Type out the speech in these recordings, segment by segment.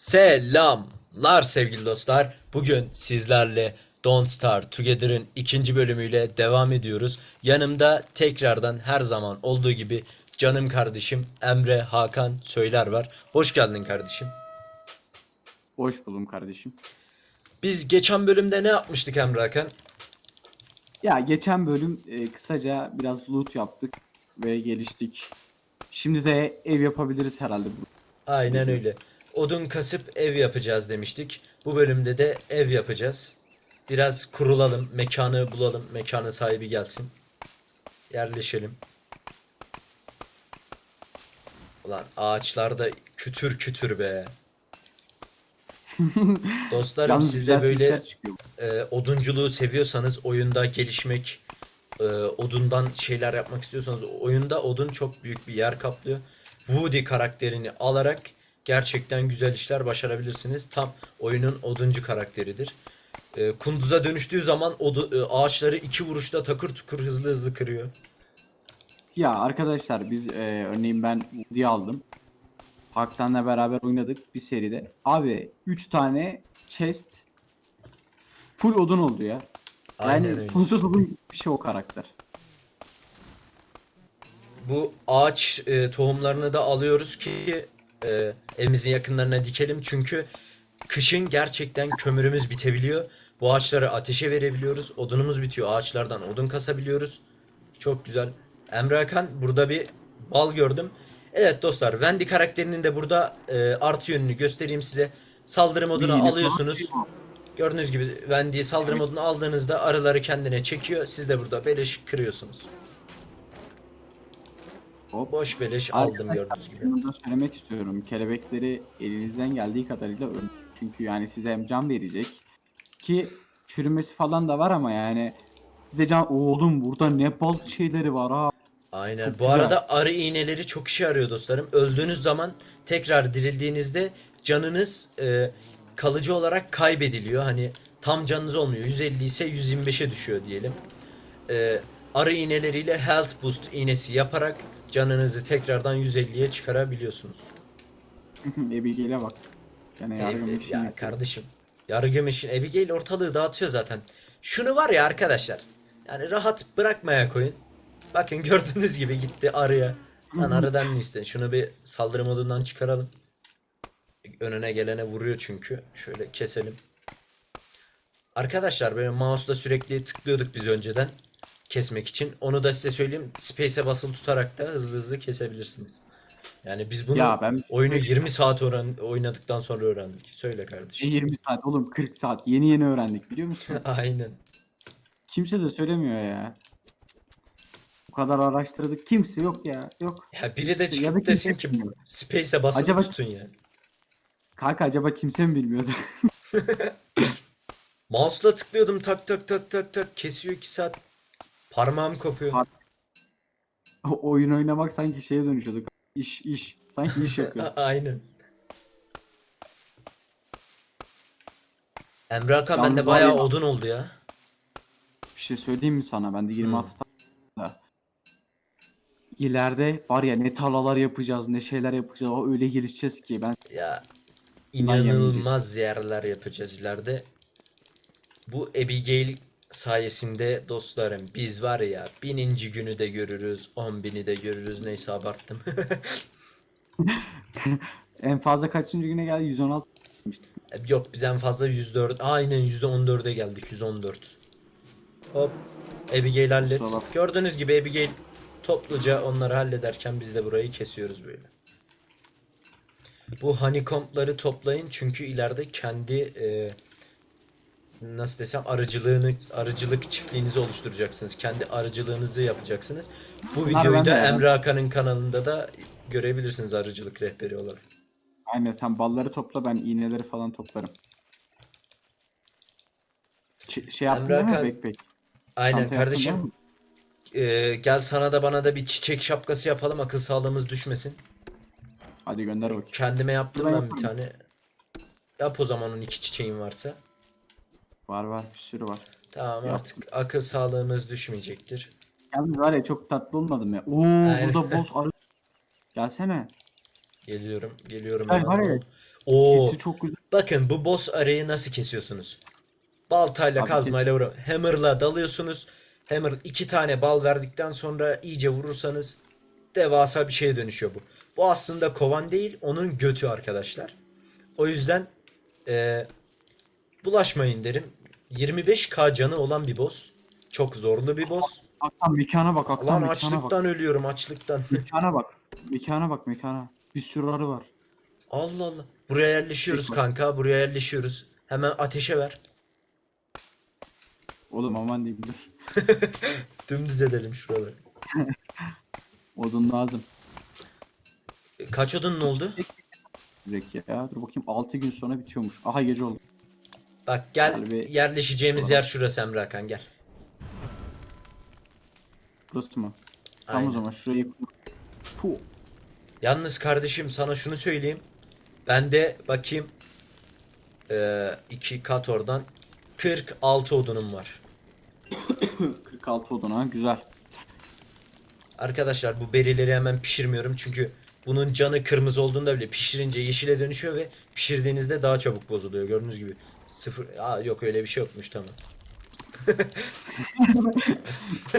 Selamlar sevgili dostlar. Bugün sizlerle Don't Starve Together'ın ikinci bölümüyle devam ediyoruz. Yanımda tekrardan her zaman olduğu gibi canım kardeşim Emre Hakan Söyler var. Hoş geldin kardeşim. Hoş buldum kardeşim. Biz geçen bölümde ne yapmıştık Emre Hakan? Ya geçen bölüm e, kısaca biraz loot yaptık ve geliştik. Şimdi de ev yapabiliriz herhalde. Aynen öyle. Odun kasıp ev yapacağız demiştik. Bu bölümde de ev yapacağız. Biraz kurulalım, mekanı bulalım, mekanın sahibi gelsin. Yerleşelim. Ulan ağaçlar da kütür kütür be. Dostlarım Yalnız siz de güzel böyle sesler çıkıyor. e, odunculuğu seviyorsanız oyunda gelişmek e, odundan şeyler yapmak istiyorsanız oyunda odun çok büyük bir yer kaplıyor. Woody karakterini alarak gerçekten güzel işler başarabilirsiniz. Tam oyunun oduncu karakteridir. E, kunduza dönüştüğü zaman odu, e, ağaçları iki vuruşta takır tukur hızlı hızlı kırıyor. Ya arkadaşlar biz e, örneğin ben Woody aldım. Haktan'la beraber oynadık bir seride. Abi 3 tane chest full odun oldu ya. Aynen Yani öyle. sonsuz odun bir şey o karakter. Bu ağaç e, tohumlarını da alıyoruz ki e, evimizin yakınlarına dikelim. Çünkü kışın gerçekten kömürümüz bitebiliyor. Bu ağaçları ateşe verebiliyoruz. Odunumuz bitiyor. Ağaçlardan odun kasabiliyoruz. Çok güzel. Emre Hakan burada bir bal gördüm. Evet dostlar Wendy karakterinin de burada e, artı yönünü göstereyim size. Saldırı modunu Yine alıyorsunuz. Gördüğünüz gibi Wendy'yi saldırı modunu aldığınızda arıları kendine çekiyor. Siz de burada beleş kırıyorsunuz. Hop. Boş beleş aldım Arkadaşlar, gördüğünüz gibi. Bunu da söylemek istiyorum. Kelebekleri elinizden geldiği kadarıyla ölün. Çünkü yani size hem can verecek ki çürümesi falan da var ama yani size can oğlum burada ne bal şeyleri var ha. Aynen. Çok Bu güzel. arada arı iğneleri çok işe yarıyor dostlarım. Öldüğünüz zaman tekrar dirildiğinizde canınız e, kalıcı olarak kaybediliyor. Hani tam canınız olmuyor. 150 ise 125'e düşüyor diyelim. E, arı iğneleriyle health boost iğnesi yaparak canınızı tekrardan 150'ye çıkarabiliyorsunuz. Abigail'e bak. Gene yargı şey ya kardeşim. Yargı meşin Abigail ortalığı dağıtıyor zaten. Şunu var ya arkadaşlar. Yani rahat bırakmaya koyun. Bakın gördüğünüz gibi gitti arıya. Lan arıdan ne isten? Şunu bir saldırı modundan çıkaralım. Önüne gelene vuruyor çünkü. Şöyle keselim. Arkadaşlar böyle mouse'la sürekli tıklıyorduk biz önceden. Kesmek için. Onu da size söyleyeyim. Space'e basılı tutarak da hızlı hızlı kesebilirsiniz. Yani biz bunu Ya ben oyunu 20 saat öğren oynadıktan sonra öğrendik. Söyle kardeşim. 20 saat oğlum 40 saat yeni yeni öğrendik biliyor musun? Aynen. Kimse de söylemiyor ya. Bu kadar araştırdık kimse yok ya yok. Ya biri de Ya çıkıp kimse desin ki. Space'e basılı Acaba- tutun ya. Kanka acaba kimse mi bilmiyordu? Mouse'la tıklıyordum tak tak tak tak tak kesiyor 2 saat. Parmağım kopuyor. Par- O oyun oynamak sanki şeye dönüşüyordu. İş iş. Sanki iş yapıyor. Aynen. Emre Hakan Yalnız bende var bayağı ya- odun oldu ya. Bir şey söyleyeyim mi sana? Ben de 26 tane da. İleride var ya ne tarlalar yapacağız, ne şeyler yapacağız. O öyle gelişeceğiz ki ben Ya inanılmaz yerler yapacağız ileride. Bu Abigail sayesinde dostlarım biz var ya bininci günü de görürüz, on bini de görürüz neyse abarttım. en fazla kaçıncı güne geldi? 116 demiştik. Yok biz en fazla 104 aynen %14'e geldik 114. Hop Abigail hallet. Kusura Gördüğünüz gibi Abigail topluca onları hallederken biz de burayı kesiyoruz böyle. Bu honeycomb'ları toplayın çünkü ileride kendi e, nasıl desem arıcılığını arıcılık çiftliğinizi oluşturacaksınız. Kendi arıcılığınızı yapacaksınız. Bu Bunlar videoyu da. Emre Hakan'ın kanalında da görebilirsiniz arıcılık rehberi olarak. Aynen sen balları topla ben iğneleri falan toplarım. Ç- şey yaptın Emre değil mi? Hakan, bek. Aynen Çanta yaptın değil kardeşim. mi? Ee, gel sana da bana da bir çiçek şapkası yapalım akıl sağlığımız düşmesin. Hadi gönder bakayım. Kendime yaptım Ben bir tane. Yap o zaman onun iki çiçeğin varsa. Var var bir sürü var. Tamam Yap. artık akıl sağlığımız düşmeyecektir. Yalnız var ya çok tatlı olmadım ya. Oo Aynen. burada boss arı. Gelsene. Geliyorum, geliyorum. Gel hemen. ya. Oo. Sesi çok güzel. Bakın bu boss arayı nasıl kesiyorsunuz? Baltayla Abi kazmayla vur. Hammer'la dalıyorsunuz. Hammer iki tane bal verdikten sonra iyice vurursanız devasa bir şeye dönüşüyor bu. Bu aslında kovan değil, onun götü arkadaşlar. O yüzden eee, bulaşmayın derim. 25k canı olan bir boss. Çok zorlu bir boss. Hakan mekana bak Hakan Lan mekana açlıktan bak. ölüyorum açlıktan. Mekana bak. Mekana bak mekana. Bir sürü arı var. Allah Allah. Buraya yerleşiyoruz Peki. kanka. Buraya yerleşiyoruz. Hemen ateşe ver. Oğlum aman diyeyim dur. Dümdüz edelim şuraları. Odun lazım. Kaç odun oldu? Direkt ya. Dur bakayım 6 gün sonra bitiyormuş. Aha gece oldu. Bak gel Harbi. yerleşeceğimiz Tamam. yer şurası Emre Hakan gel. Burası mı? Tamam Aynen. o zaman şurayı Puh. Yalnız kardeşim sana şunu söyleyeyim. Ben de bakayım eee, iki kat oradan 46 odunum var. 46 odun ha güzel. Arkadaşlar bu berileri hemen pişirmiyorum çünkü bunun canı kırmızı olduğunda bile pişirince yeşile dönüşüyor ve pişirdiğinizde daha çabuk bozuluyor. Gördüğünüz gibi sıfır. Aa yok öyle bir şey yokmuş tamam.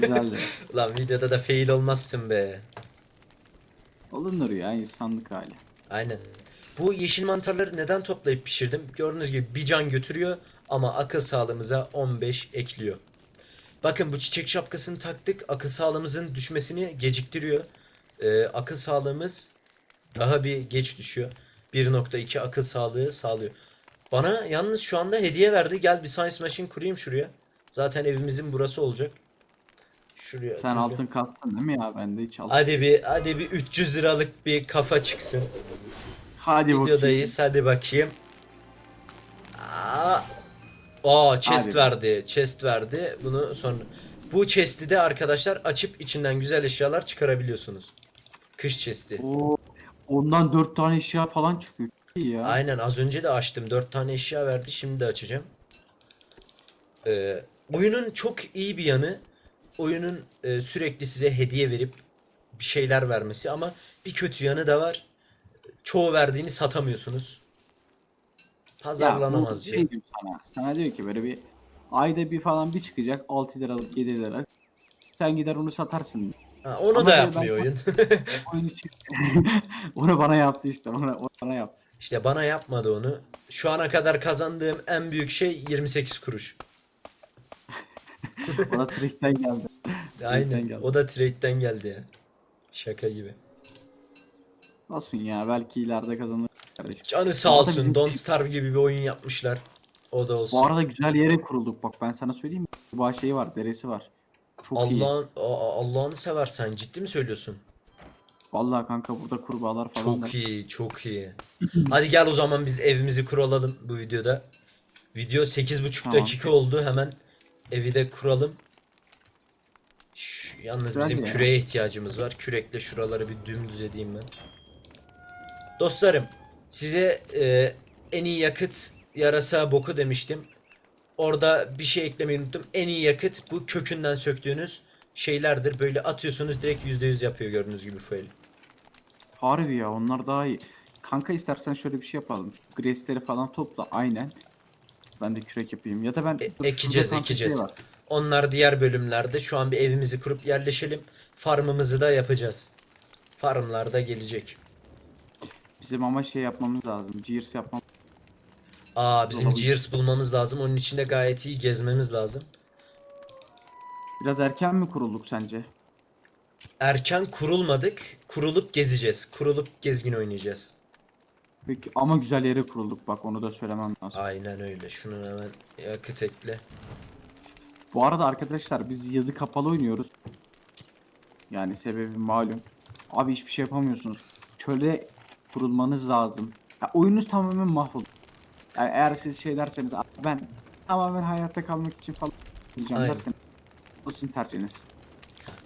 Güzeldi. Lan videoda da fail olmazsın be. Olunur ya insanlık hali. Aynen. Bu yeşil mantarları neden toplayıp pişirdim? Gördüğünüz gibi bir can götürüyor ama akıl sağlığımıza 15 ekliyor. Bakın bu çiçek şapkasını taktık. Akıl sağlığımızın düşmesini geciktiriyor. Ee, akıl sağlığımız daha bir geç düşüyor. 1.2 akıl sağlığı sağlıyor. Bana yalnız şu anda hediye verdi. Gel bir Science Machine kurayım şuraya. Zaten evimizin burası olacak. Şuraya. Sen altın kastın değil mi ya? Ben de hiç altın. Hadi bir hadi bir 300 liralık bir kafa çıksın. Hadi bakayım. Videodayız. Hadi bakayım. Aa, Aa chest Hadi. verdi. Chest verdi. Bunu sonra bu chest'i de arkadaşlar açıp içinden güzel eşyalar çıkarabiliyorsunuz. Kış chest'i. Oo, ondan 4 tane eşya falan çıkıyor. İyi ya. Aynen az önce de açtım. 4 tane eşya verdi. Şimdi de açacağım. Ee, oyunun çok iyi bir yanı oyunun e, sürekli size hediye verip bir şeyler vermesi ama bir kötü yanı da var. Çoğu verdiğini satamıyorsunuz. Ya Pazarlanamaz diyor. şey diyor sana. Sana diyor ki böyle bir ayda bir falan bir çıkacak 6 liralık 7 lira. Sen gider onu satarsın. Ha, onu Ama da yapmıyor ben- oyun. Oyun için. onu bana yaptı işte. Ona, o bana yaptı. İşte bana yapmadı onu. Şu ana kadar kazandığım en büyük şey 28 kuruş. O da trickten geldi. Aynen. geldi. O da trade'den geldi ya. Şaka gibi. Olsun ya belki ileride kazanır kardeşim. Canı sağ arada olsun. bizim- Don't Starve gibi bir oyun yapmışlar. O da olsun. Bu arada güzel yere kurulduk bak ben sana söyleyeyim mi? Bu şeyi var, deresi var. Çok iyi. Allah'ın Allah'ını seversen ciddi mi söylüyorsun? Vallahi kanka burada kurbağalar falan da. Çok iyi, çok iyi. Hadi gel o zaman biz evimizi kuralım bu videoda. Video 8,5 Tamam. dakika oldu. Hemen evi de kuralım. Şş, yalnız Güzel bizim ya. küreğe ihtiyacımız var. Kürekle şuraları bir dümdüz edeyim ben. Dostlarım, size e, en iyi yakıt yarasa boku demiştim. Orada bir şey eklemeyi unuttum. En iyi yakıt bu kökünden söktüğünüz şeylerdir. Böyle atıyorsunuz direkt %100 yapıyor gördüğünüz gibi fuel. Harbi ya onlar daha iyi. Kanka istersen şöyle bir şey yapalım. Şu Grace'leri falan topla aynen. Ben de kürek yapayım. Ya da ben E- dur, şurada ekeceğiz, şey ekeceğiz. var. Onlar diğer bölümlerde. Şu an bir evimizi kurup yerleşelim. Farmımızı da yapacağız. Farmlar da gelecek. Bizim ama şey yapmamız lazım. Gears yapmam. Aa bizim Olabilir. Gears bulmamız lazım. Onun için de gayet iyi gezmemiz lazım. Biraz erken mi kurulduk sence? Erken kurulmadık. Kurulup gezeceğiz. Kurulup gezgin oynayacağız. Peki ama güzel yere kurulduk bak onu da söylemem lazım. Aynen öyle. Şunu hemen yakıt ekle. Bu arada arkadaşlar biz yazı kapalı oynuyoruz. Yani sebebi malum. Abi hiçbir şey yapamıyorsunuz. Çölde kurulmanız lazım. Ya oyununuz tamamen mahvolur. Yani eğer siz şey derseniz "Abi ben tamamen hayatta kalmak için falan diyeceğim Aynen. derseniz o sizin tercihiniz.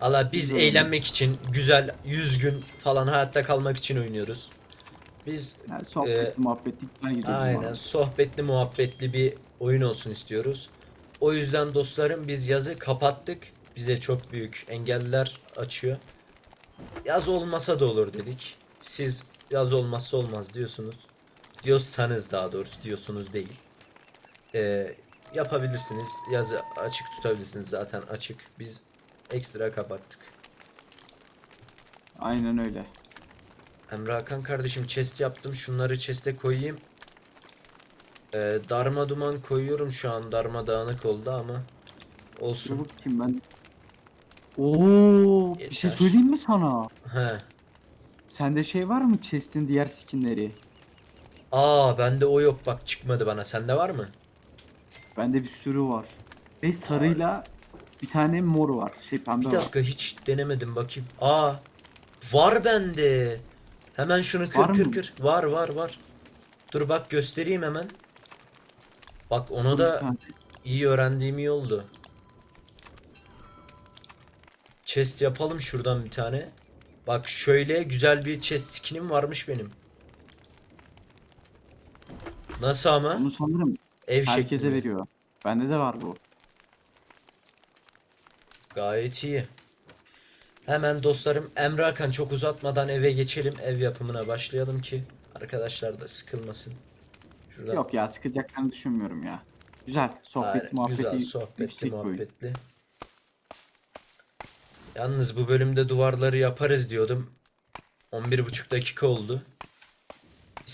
Allah biz Güzel. eğlenmek için güzel 100 gün falan hayatta kalmak için oynuyoruz. Biz Yani sohbetli muhabbetli gidiyor. bu Aynen arada. sohbetli muhabbetli bir oyun olsun istiyoruz. O yüzden dostlarım biz yazı kapattık. Bize çok büyük engeller açıyor. Yaz olmasa da olur dedik. Siz yaz olmazsa olmaz diyorsunuz. Diyorsanız daha doğrusu diyorsunuz değil. Ee, yapabilirsiniz. Yazı açık tutabilirsiniz zaten açık. Biz ekstra kapattık. Aynen öyle. Emre Hakan kardeşim chest yaptım. Şunları chest'e koyayım. Ee, darma duman koyuyorum şu an. Darma dağınık oldu ama Dur olsun. bakayım ben. Oo, bir şey söyleyeyim mi sana? He. Sende şey var mı chest'in diğer skinleri? Aa bende o yok bak çıkmadı bana. Sende var mı? Bende bir sürü var. Ve sarıyla bir tane mor var. Şey pembe Bir var. dakika hiç denemedim bakayım. Aa var bende. Hemen şunu kır Var kır mı? kır. Var var var. Dur bak göstereyim hemen. Bak onu Bir da tane. iyi öğrendiğim iyi oldu. Chest yapalım şuradan bir tane. Bak şöyle güzel bir chest skinim varmış benim. Nasıl ama? Onu sanırım Ev herkese şeklinde. veriyor. Bende de var bu. Gayet iyi. Hemen dostlarım Emre Hakan çok uzatmadan eve geçelim. Ev yapımına başlayalım ki arkadaşlar da sıkılmasın. Şuradan Yok ya sıkacaklarını düşünmüyorum ya. Güzel. Sohbet Aynen, muhabbeti güzel sohbetli muhabbetli. Yalnız bu bölümde duvarları yaparız diyordum. 11,5 dakika oldu.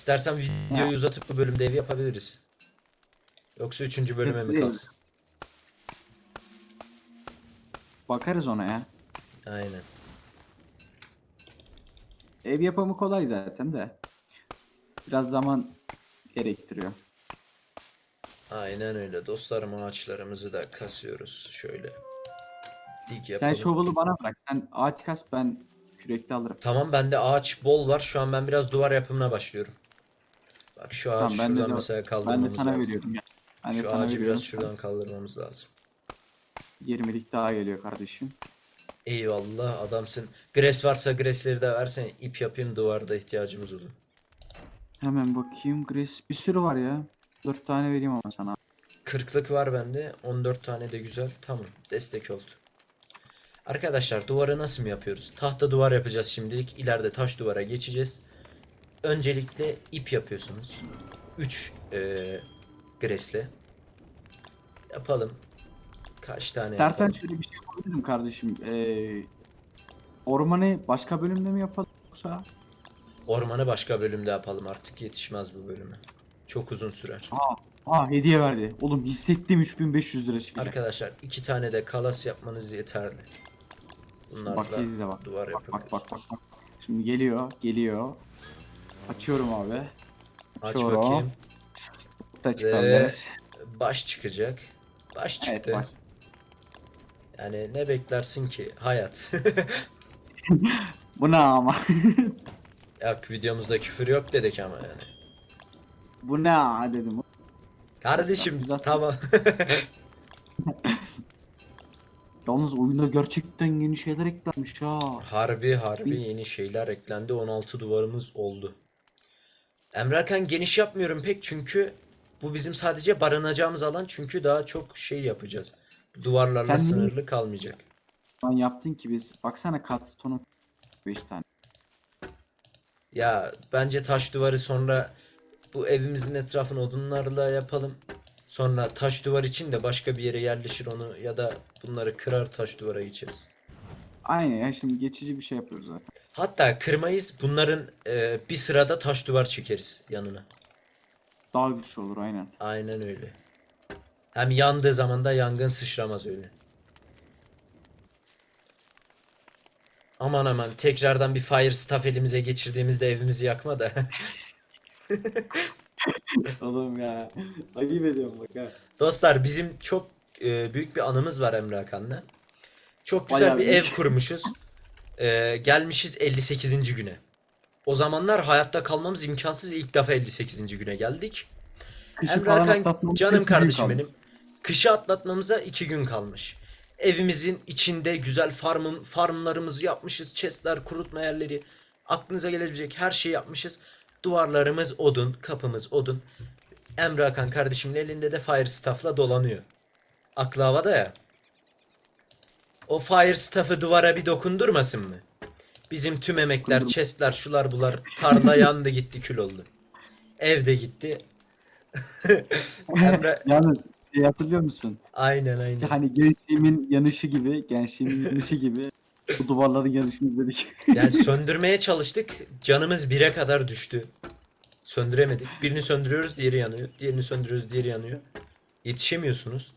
İstersen videoyu uzatıp bu bölümde ev yapabiliriz. Yoksa 3. bölüme mi Yapabiliriz. kalsın? Bakarız ona ya. Aynen. Ev yapımı kolay zaten de. Biraz zaman gerektiriyor. Aynen öyle dostlarım ağaçlarımızı da kasıyoruz şöyle. Dik Sen yapalım. şovalı bana bırak. Sen ağaç kas ben kürekli alırım. Tamam bende ağaç bol var. Şu an ben biraz duvar yapımına başlıyorum. Bak şu ağacı Tamam, de şuradan de- mesela Ben de kaldırmamız sana lazım. veriyorum ya. Ben de Şu sana ağacı veriyorum. biraz şuradan kaldırmamız lazım. 20'lik daha geliyor kardeşim. Eyvallah adamsın. Gres varsa gresleri de versen ip yapayım duvarda ihtiyacımız olur. Hemen bakayım. Grace bir sürü var ya. 4 tane vereyim ama sana. Kırklık var bende. 14 tane de güzel. Tamam. Destek oldu. Arkadaşlar duvarı nasıl mı yapıyoruz? Tahta duvar yapacağız şimdilik. İleride taş duvara geçeceğiz. Öncelikle ip yapıyorsunuz. 3 eee gresle. Yapalım. Kaç tane İstersen yapalım? şöyle bir şey yapabilirim kardeşim. Ee, ormanı başka bölümde mi yapalım yoksa? Ormanı başka bölümde yapalım artık yetişmez bu bölüme. Çok uzun sürer. Aa, aa hediye verdi. Oğlum hissettim 3500 lira çıkacak. Arkadaşlar iki tane de kalas yapmanız yeterli. Bunlarla Bak izle bak. duvar Bak bak bak yapabiliyorsunuz. bak. bak. Şimdi geliyor, geliyor. Açıyorum abi. Aç Şöyle. bakayım. Ve çıkardı. baş çıkacak. Baş Evet çıktı. baş. Yani ne beklersin ki? Hayat. Bu ne ama? Yok videomuzda küfür yok dedik ama yani. Bu ne dedim. Kardeşim Güzel. tamam. Yalnız oyunda gerçekten yeni şeyler eklenmiş ha. harbi harbi yeni şeyler eklendi. 16 duvarımız oldu. Emre Hakan geniş yapmıyorum pek çünkü bu bizim sadece barınacağımız alan çünkü daha çok şey yapacağız. Duvarlarla Sen niye- sınırlı kalmayacak. Lan yaptın ki biz. Baksana kat stonu 5 tane. Ya bence taş duvarı sonra bu evimizin etrafını odunlarla yapalım. Sonra taş duvar için de başka bir yere yerleşir onu ya da bunları kırar taş duvara geçeriz. Aynen ya şimdi geçici bir şey yapıyoruz zaten. Hatta kırmayız bunların e, bir sırada taş duvar çekeriz yanına. Daha güçlü olur aynen. Aynen öyle. Hem yandığı zaman da yangın sıçramaz öyle. Aman aman tekrardan bir fire staff elimize geçirdiğimizde evimizi yakma da. Oğlum ya. Ayıp ediyorum bak ha. Dostlar bizim çok e, büyük bir anımız var Emre Hakan'la. Çok güzel Bayağı bir büyük. ev kurmuşuz. E, gelmişiz 58. güne. O zamanlar hayatta kalmamız imkansız. İlk defa 58. güne geldik. Kışı Emre falan Hakan atlatmamız canım iki gün kardeşim kaldı. benim. Kışı atlatmamıza 2 gün kalmış. Evimizin içinde güzel farmın farmlarımızı yapmışız. Chestler, kurutma yerleri. Aklınıza gelebilecek her şeyi yapmışız. Duvarlarımız odun, kapımız odun. Emre Hakan kardeşimin elinde de fire staff'la dolanıyor. Aklı havada ya. O fire staff'ı duvara bir dokundurmasın mı? Bizim tüm emekler, chestler, şular bular, tarla yandı gitti kül oldu. Ev de gitti. Emre Yalnız şey hatırlıyor musun? aynen aynen. Hani gençliğimin yanışı gibi, gençliğimin yanışı gibi bu duvarların yanışını izledik. Yani söndürmeye çalıştık. Canımız bire kadar düştü. Söndüremedik. Birini söndürüyoruz, diğeri yanıyor. Diğerini söndürüyoruz, diğeri yanıyor. Yetişemiyorsunuz.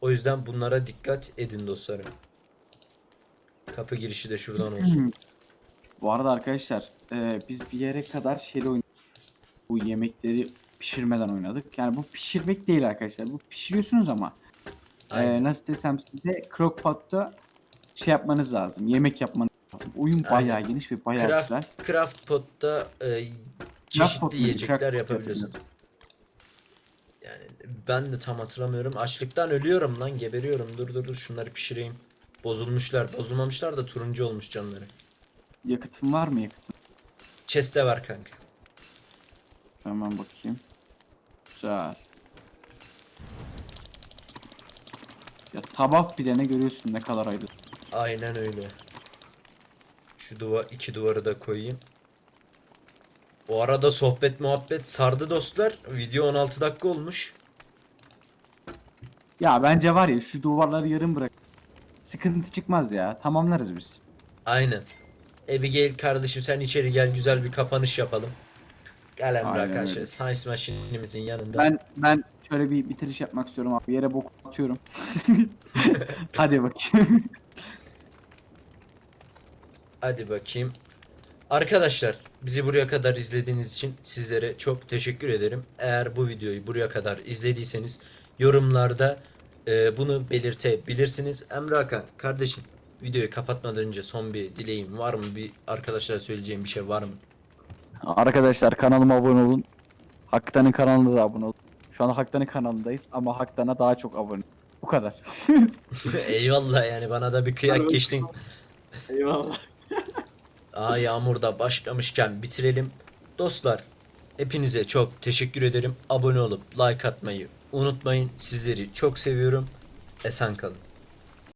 O yüzden bunlara dikkat edin dostlarım. Kapı girişi de şuradan olsun. Bu arada arkadaşlar e, biz bir yere kadar şeyle oynadık. Bu yemekleri pişirmeden oynadık. Yani bu pişirmek değil arkadaşlar. Bu pişiriyorsunuz ama Aynen. e, nasıl desem size crockpot'ta şey yapmanız lazım. Yemek yapmanız lazım. Oyun bayağı Aynen. geniş ve bayağı güzel. craft pot'ta e, pot çeşitli muydu? yiyecekler Craft pot yapabiliyorsun. Yani ben de tam hatırlamıyorum. Açlıktan ölüyorum lan, geberiyorum. Dur dur dur şunları pişireyim. Bozulmuşlar, bozulmamışlar da turuncu olmuş canları. Yakıtın var mı yakıtın? Chest'te var kanka. Hemen bakayım. Güzel. Ya sabah bile ne görüyorsun ne kadar ayrı. Aynen öyle. Şu duva iki duvarı da koyayım. O arada sohbet muhabbet sardı dostlar. Video 16 dakika olmuş. Ya bence var ya şu duvarları yarım bırak. Sıkıntı çıkmaz ya. Tamamlarız biz. Aynen. Abigail kardeşim sen içeri gel güzel bir kapanış yapalım. Gel Emre Aynen arkadaşlar. öyle. Science Machine'imizin yanında. Ben ben şöyle bir bitiriş yapmak istiyorum abi. Yere bok atıyorum. Hadi bakayım. Hadi bakayım. Arkadaşlar bizi buraya kadar izlediğiniz için sizlere çok teşekkür ederim. Eğer bu videoyu buraya kadar izlediyseniz yorumlarda e, bunu belirtebilirsiniz. Emre Hakan kardeşim videoyu kapatmadan önce son bir dileğim var mı? Bir arkadaşlara söyleyeceğim bir şey var mı? Arkadaşlar kanalıma abone olun. Haktan'ın kanalına da abone olun. Şu an Haktan'ın kanalındayız ama Haktan'a daha çok abone. Bu kadar. Eyvallah yani bana da bir kıyak geçtin. Eyvallah. Aa yağmur da başlamışken bitirelim. Dostlar hepinize çok teşekkür ederim. Abone olup like atmayı unutmayın. Sizleri çok seviyorum. Esen kalın.